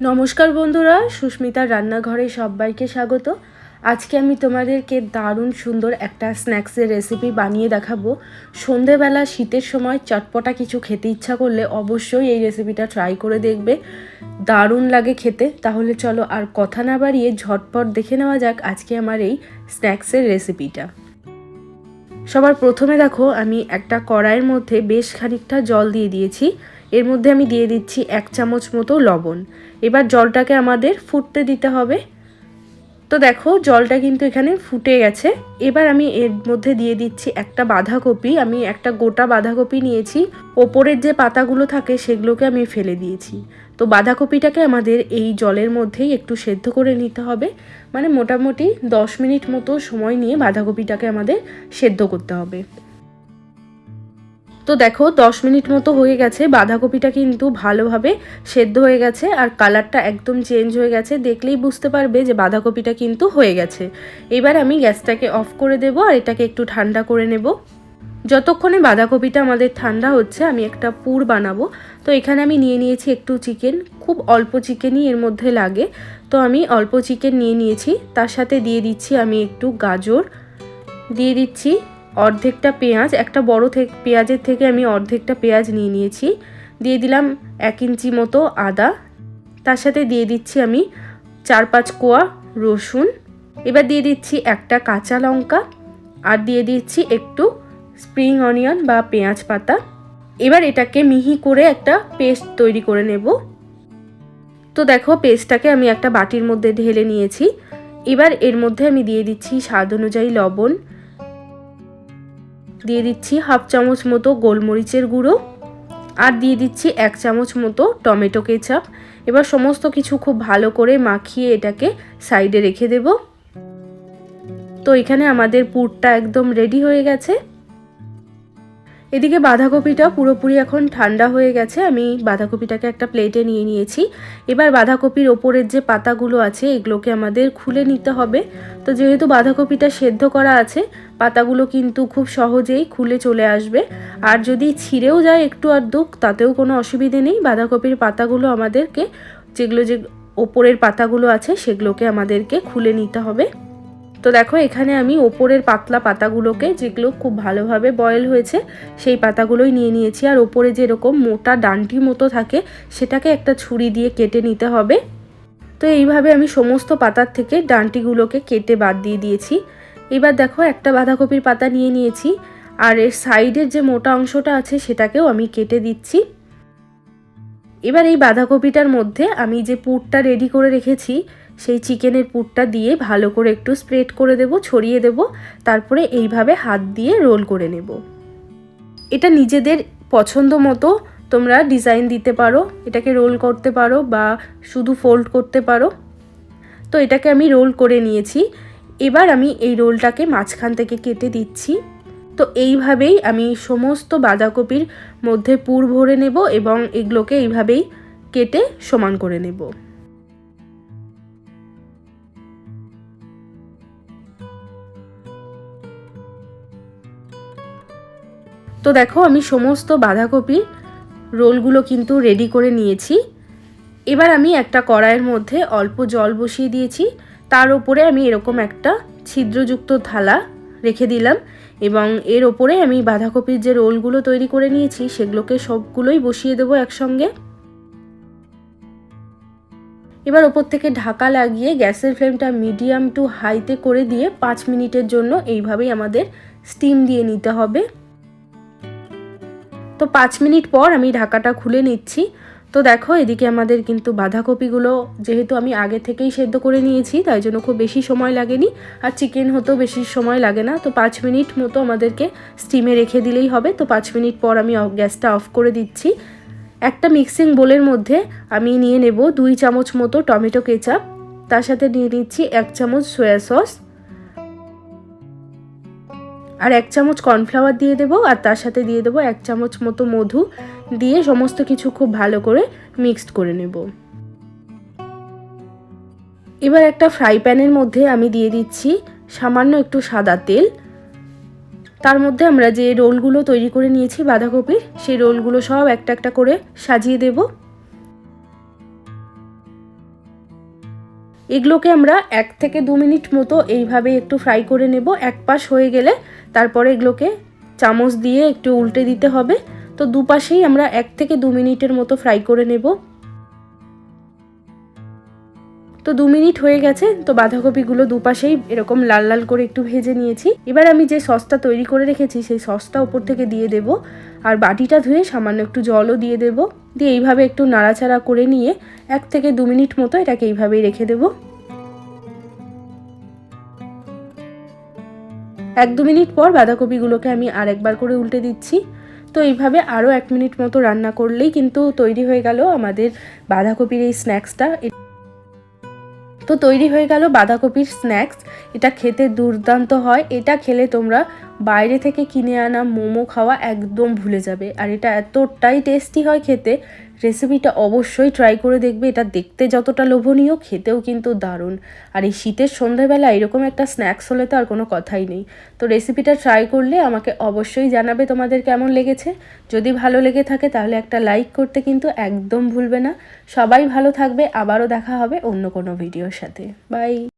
নমস্কার বন্ধুরা, সুস্মিতার রান্নাঘরে সবাইকে স্বাগত। আজকে আমি তোমাদেরকে দারুণ সুন্দর একটা স্ন্যাক্সের রেসিপি বানিয়ে দেখাবো। সন্ধেবেলা শীতের সময় চটপটা কিছু খেতে ইচ্ছা করলে অবশ্যই এই রেসিপিটা ট্রাই করে দেখবে। দারুণ লাগে খেতে। তাহলে চলো আর কথা না বাড়িয়ে ঝটপট দেখে নেওয়া যাক আজকে আমার এই স্ন্যাক্সের রেসিপিটা সবার প্রথমে দেখো, আমি একটা কড়াইয়ের মধ্যে বেশ খানিকটা জল দিয়ে দিয়েছি। এর মধ্যে আমি দিয়ে দিচ্ছি এক চামচ মতো লবণ। এবার জলটাকে আমাদের ফুটতে দিতে হবে। তো দেখো, জলটা কিন্তু এখানে ফুটে গেছে। এবার আমি এর মধ্যে দিয়ে দিচ্ছি একটা বাঁধাকপি। আমি একটা গোটা বাঁধাকপি নিয়েছি। ওপরের যে পাতাগুলো থাকে সেগুলোকে আমি ফেলে দিয়েছি। তো বাঁধাকপিটাকে আমাদের এই জলের মধ্যেই একটু সেদ্ধ করে নিতে হবে। মানে মোটামুটি দশ মিনিট মতো সময় নিয়ে বাঁধাকপিটাকে আমাদের সেদ্ধ করতে হবে। তো দেখো, দশ মিনিট মতো হয়ে গেছে। বাঁধাকপিটা কিন্তু ভালোভাবে সেদ্ধ হয়ে গেছে আর কালারটা একদম চেঞ্জ হয়ে গেছে। দেখলেই বুঝতে পারবে যে বাঁধাকপিটা কিন্তু হয়ে গেছে। এবার আমি গ্যাসটাকে অফ করে দেবো আর এটাকে একটু ঠান্ডা করে নেব। যতক্ষণে বাঁধাকপিটা আমাদের ঠান্ডা হচ্ছে, আমি একটা পুর বানাবো। তো এখানে আমি নিয়ে নিয়েছি একটু চিকেন। খুব অল্প চিকেনই এর মধ্যে লাগে। তো আমি অল্প চিকেন নিয়ে নিয়েছি। তার সাথে দিয়ে দিচ্ছি আমি একটু গাজর। দিয়ে দিচ্ছি অর্ধেকটা পেঁয়াজ, একটা বড় থেকে, পেঁয়াজের থেকে আমি অর্ধেকটা পেঁয়াজ নিয়ে নিয়েছি। দিয়ে দিলাম এক ইঞ্চি মতো আদা। তার সাথে দিয়ে দিচ্ছি আমি চার পাঁচ কোয়া রসুন। এবার দিয়ে দিচ্ছি একটা কাঁচা লঙ্কা। আর দিয়ে দিচ্ছি একটু স্প্রিং অনিয়ন বা পেঁয়াজ পাতা। এবার এটাকে মিহি করে একটা পেস্ট তৈরি করে নেব। তো দেখো, পেস্টটাকে আমি একটা বাটির মধ্যে ঢেলে নিয়েছি। এবার এর মধ্যে আমি দিয়ে দিচ্ছি স্বাদ অনুযায়ী লবণ। দিয়ে দিচ্ছি হাফ চামচ মতো গোলমরিচের গুঁড়ো আর দিয়ে দিচ্ছি এক চামচ মতো টমেটো কেচাপ। এবার সমস্ত কিছু খুব ভালো করে মাখিয়ে এটাকে সাইডে রেখে দেব। তো এখানে আমাদের পুরটা একদম রেডি হয়ে গেছে। এদিকে বাঁধাকপিটা পুরোপুরি এখন ঠান্ডা হয়ে গেছে। আমি বাঁধাকপিটাকে একটা প্লেটে নিয়ে নিয়েছি। এবার বাঁধাকপির ওপরের যে পাতাগুলো আছে, এগুলোকে আমাদের খুলে নিতে হবে। তো যেহেতু বাঁধাকপিটা সেদ্ধ করা আছে, পাতাগুলো কিন্তু খুব সহজেই খুলে চলে আসবে। আর যদি ছিঁড়েও যায় একটু আর দুঃখ তাতেও কোনো অসুবিধে নেই। বাঁধাকপির পাতাগুলো আমাদেরকে, যেগুলো যে ওপরের পাতাগুলো আছে, সেগুলোকে আমাদেরকে খুলে নিতে হবে। তো দেখো, এখানে আমি ওপরের পাতলা পাতাগুলোকে যেগুলো খুব ভালোভাবে বয়েল হয়েছে, সেই পাতাগুলোই নিয়ে নিয়েছি। আর ওপরে যেরকম মোটা ডান্টি মতো থাকে, সেটাকে একটা ছুরি দিয়ে কেটে নিতে হবে। তো এইভাবে আমি সমস্ত পাতার থেকে ডান্টিগুলোকে কেটে বাদ দিয়ে দিয়েছি। এবার দেখো, একটা বাঁধাকপির পাতা নিয়ে নিয়েছি। আর এর সাইডের যে মোটা অংশটা আছে, সেটাকেও আমি কেটে দিচ্ছি। এবার এই বাঁধাকপিটার মধ্যে আমি যে পুরটা রেডি করে রেখেছি সেই চিকেনের পুরটা দিয়ে ভালো করে একটু স্প্রেড করে দেব, ছড়িয়ে দেব, তারপরে এইভাবে হাত দিয়ে রোল করে নেব। এটা নিজেদের পছন্দ মতো তোমরা ডিজাইন দিতে পারো, এটাকে রোল করতে পারো বা শুধু ফোল্ড করতে পারো। তো এটাকে আমি রোল করে নিয়েছি। এবার আমি এই রোলটাকে মাঝখান থেকে কেটে দিচ্ছি। তো এইভাবেই আমি সমস্ত বাঁধাকপির মধ্যে পুর ভরে নেব এবং এগুলোকে এইভাবেই কেটে সমান করে নেব। তো দেখো আমি সমস্ত বাঁধাকপি রোলগুলো কিন্তু রেডি করে নিয়েছি। এবার আমি একটা কড়াইয়ের মধ্যে অল্প জল বসিয়ে দিয়েছি। তার উপরে আমি এরকম একটা ছিদ্রযুক্ত থালা রেখে দিলাম এবং এর ওপরে আমি বাঁধাকপির যে রোলগুলো তৈরি করে নিয়েছি, সেগুলোকে সবগুলোই বসিয়ে দেবো একসঙ্গে। এবার ওপর থেকে ঢাকা লাগিয়ে গ্যাসের ফ্লেমটা মিডিয়াম টু হাইতে করে দিয়ে পাঁচ মিনিটের জন্য এইভাবেই আমাদের স্টিম দিয়ে নিতে হবে। তো পাঁচ মিনিট পর আমি ঢাকাটা খুলে নিচ্ছি। তো দেখো, এদিকে আমাদের কিন্তু বাঁধাকপিগুলো যেহেতু আমি আগে থেকেই সেদ্ধ করে নিয়েছি, তাই জন্য খুব বেশি সময় লাগেনি। আর চিকেন হতেও বেশি সময় লাগে না। তো পাঁচ মিনিট মতো আমাদেরকে স্টিমে রেখে দিলেই হবে। তো পাঁচ মিনিট পর আমি গ্যাসটা অফ করে দিচ্ছি। একটা মিক্সিং বোলের মধ্যে আমি নিয়ে নেব দুই চামচ মতো টমেটো কেচাপ। তার সাথে নিয়ে নিচ্ছি এক চামচ সয়া সস। আর এক চামচ কর্নফ্লাওয়ার দিয়ে দেবো, আর তার সাথে দিয়ে দেবো এক চামচ মতো মধু দিয়ে সমস্ত কিছু খুব ভালো করে মিক্সড করে নেব। এবার একটা ফ্রাই প্যানের মধ্যে আমি দিয়ে দিচ্ছি সামান্য একটু সাদা তেল। তার মধ্যে আমরা যে রোলগুলো তৈরি করে নিয়েছি বাঁধাকপির, সেই রোলগুলো সব একটা একটা করে সাজিয়ে দেব। এগুলোকে আমরা এক থেকে দু মিনিট মতো এইভাবে একটু ফ্রাই করে নেব। এক পাশ হয়ে গেলে তারপরে এগুলোকে চামচ দিয়ে একটু উল্টে দিতে হবে। তো দুপাশেই আমরা এক থেকে দু মিনিটের মতো ফ্রাই করে নেব। তো দু মিনিট হয়ে গেছে, তো বাঁধাকপিগুলো দুপাশেই এরকম লাল লাল করে একটু ভেজে নিয়েছি। এবার আমি যে সসটা তৈরি করে রেখেছি, সেই সসটা ওপর থেকে দিয়ে দেব। আর বাটিটা ধুয়ে সামান্য একটু জলও দিয়ে দেব। দিয়ে এইভাবে একটু নাড়াচাড়া করে নিয়ে এক থেকে দু মিনিট মতো এটাকে এইভাবেই রেখে দেব। এক দু মিনিট পর বাঁধাকপিগুলোকে আমি আর একবার করে উল্টে দিচ্ছি। তো এইভাবে আরও এক মিনিট মতো রান্না করলেই কিন্তু তৈরি হয়ে গেল আমাদের বাঁধাকপির এই স্ন্যাক্সটা। তো তৈরি হয়ে গেল বাঁধাকপির স্ন্যাক্স। এটা খেতে দুর্দান্ত হয়। এটা খেলে তোমরা বাইরে থেকে কিনে আনা মোমো খাওয়া একদম ভুলে যাবে। আর এটা এতটাই টেস্টি হয় খেতে রেসিপিটা অবশ্যই ট্রাই করে দেখবে। এটা দেখতে যতটা লোভনীয়, খেতেও কিন্তু দারুণ। আর এই শীতের সন্ধ্যাবেলা এরকম একটা স্ন্যাক্স হলে তো আর কোনো কথাই নেই। তো রেসিপিটা ট্রাই করলে আমাকে অবশ্যই জানাবে তোমাদের কেমন লেগেছে। যদি ভালো লেগে থাকে তাহলে একটা লাইক করতে কিন্তু একদম ভুলবে না। সবাই ভালো থাকবে, আবারও দেখা হবে অন্য কোনো ভিডিওর সাথে। বাই